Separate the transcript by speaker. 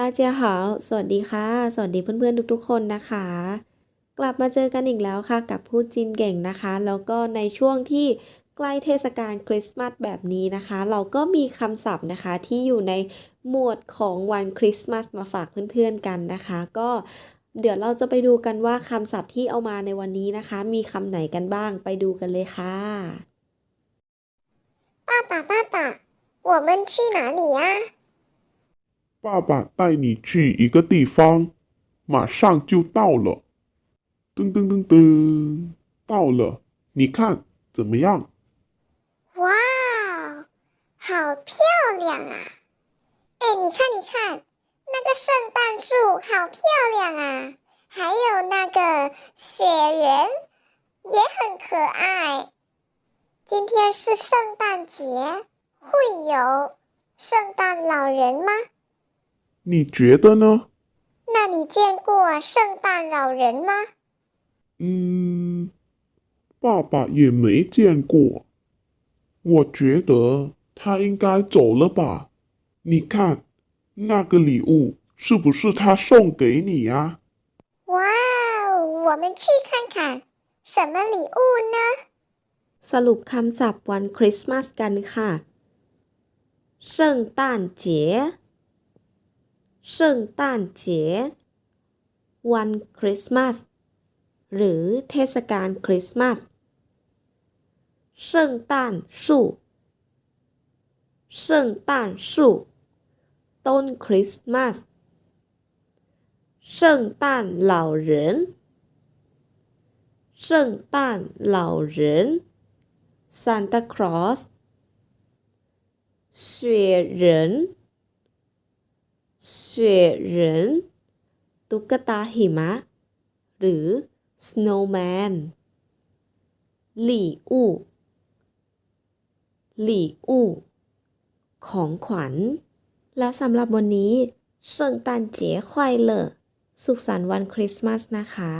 Speaker 1: ตาเจียาสวัสดีค่ะ สวัสดีเพื่อนๆทุกๆ คนนะคะ กลับมาเจอกันอีกแล้วค่ะกับพูดจีนเก่งนะคะ แล้วก็ในช่วงที่ใกล้เทศกาลคริสต์มาสแบบนี้นะคะ เราก็มีคำศัพท์นะคะที่อยู่ในหมวดของวันคริสต์มาสมาฝากเพื่อนๆกันนะคะ ก็เดี๋ยวเราจะไปดูกันว่าคำศัพท์ที่เอามาในวันนี้นะคะ มีคำไหนกันบ้างไปดูกันเลยค่ะ
Speaker 2: ป้าป้าป้าป้า我们去哪里呀、啊
Speaker 3: 爸爸带你去一个地方，马上就到了。噔噔噔噔，到了，你看怎么样？
Speaker 2: 哇，好漂亮啊！哎，你看，你看，那个圣诞树好漂亮啊，还有那个雪人也很可爱。今天是圣诞节，会有圣诞老人吗？
Speaker 3: 你觉得呢？
Speaker 2: 那你见过圣诞老人吗？
Speaker 3: 嗯，爸爸也没见过。我觉得他应该走了吧？你看，那个礼物是不是他送给你呀、
Speaker 2: 哇哦，我们去看看什么礼物呢？
Speaker 1: สรุปคำศัพท์วันคริสต์มาสกันค่ะเซิ่งต้านเจ๋เ ซึ่งต้านเจวันคริสต์มาสหรือเทศกาลคริสต์มาสซึ่งต้านสู่ซึ่งต้านสู่ต้นคริสต์มาสซึ่งต้านเหล่าเหรินซึ่งต้านเหล่าเหรินซานตาคลอส雪人雪人ตุ๊กตาหิมะ หรือ snowman หลี่อู้หลี่อู้ของขวัญ และสำหรับวันนี้เซิงตันเจ๋ควายเลอสุขสันต์วันคริสต์มาสนะคะ